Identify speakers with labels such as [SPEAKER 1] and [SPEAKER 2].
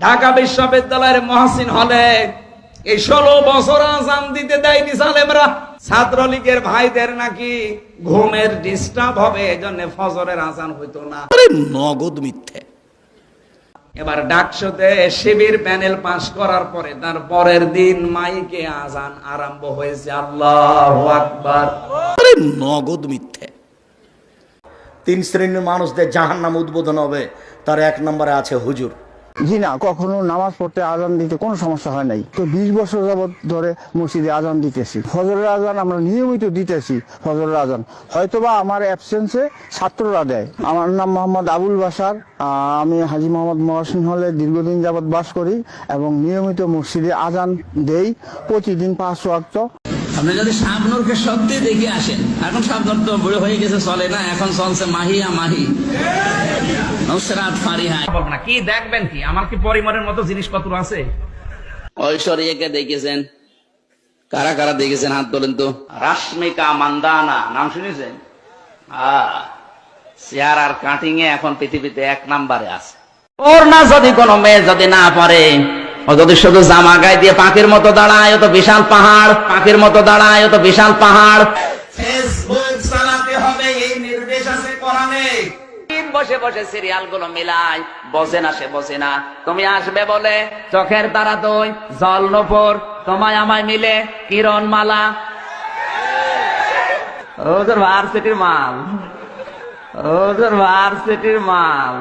[SPEAKER 1] ঢাকা বিশ্ববিদ্যালয়ের মহাসিন হলে এই ষোলো বছর আজান দিতে দেয়নি সালেমরা। ছাত্রলীগের ভাইদের নাকি ঘুমের ডিস্টার্ব হবে এজন্য ফজরের আজান হইতো না।
[SPEAKER 2] নগদ মিথ্যে।
[SPEAKER 1] এবার ডাকসুতে শিবির প্যানেল পাশ করার পরে তার পরের দিন মাইকে আজান আরম্ভ হয়েছে। আল্লাহ আকবার।
[SPEAKER 2] নগদ মিথ্যে। তিন শ্রেণির মানুষদের জাহান নাম উদ্বোধন হবে তার এক নম্বরে আছে হুজুর।
[SPEAKER 3] জি না, কখনো নামাজ পড়তে আজান দিতে কোনো সমস্যা হয় নাই। তো বিশ বছর যাবৎ ধরে মসজিদে আজান দিতেছি। ফজরের আজান আমরা নিয়মিত দিতেছি, ফজরের আজান। হয়তোবা আমার অ্যাবসেন্সে ছাত্ররা দেয়। আমার নাম মোহাম্মদ আবুল বাসার আমি হাজি মোহাম্মদ মহসিন হলে দীর্ঘদিন যাবৎ বাস করি এবং নিয়মিত মসজিদে আজান দেই। প্রতিদিন পাঁচ ওয়াক্ত
[SPEAKER 4] আপনি যদি শাবনুরকে সত্যি দেখে আসেন এখন শাবনুর তো বুড়ো হয়ে গেছে চলে না এখন চলছে মাহিয়া মাহি। নুসরাত ফারিহা।
[SPEAKER 1] না কি দেখবেন কি? আমার কি পরিমাণের মতো জিনিসপত্র আছে?
[SPEAKER 4] ঐশ্বরিয়াকে দেখেছেন? কারা কারা দেখেছেন? হাত তোলেন তো।
[SPEAKER 1] রাশ্মিকা মান্দানা নাম শুনেছেন? চেয়ার আর কাটিং এ এখন পৃথিবীতে এক নাম্বারে আছে। ওর না যদি কোনো মেয়ে যদি না পারে যদি শুধু জামা গায়ে দিয়ে পাখির মতো দাঁড়ায় ও তো বিশাল পাহাড়। পাখির মতো দাঁড়ায় ও তো বিশাল পাহাড়। ফেসবুক চালাতে হবে এই নির্দেশ আছে কোরআনে। বসে বসে সিরিয়ালগুলো মিলাই বসে না সে বসে না। তুমি আসবে বলে চোখের তারা তুই জল নপুর তোমায় আমায় মিলে কিরণ মালা ওদের ভার্সিটির মাল। ওদের ভার্সিটির মাল।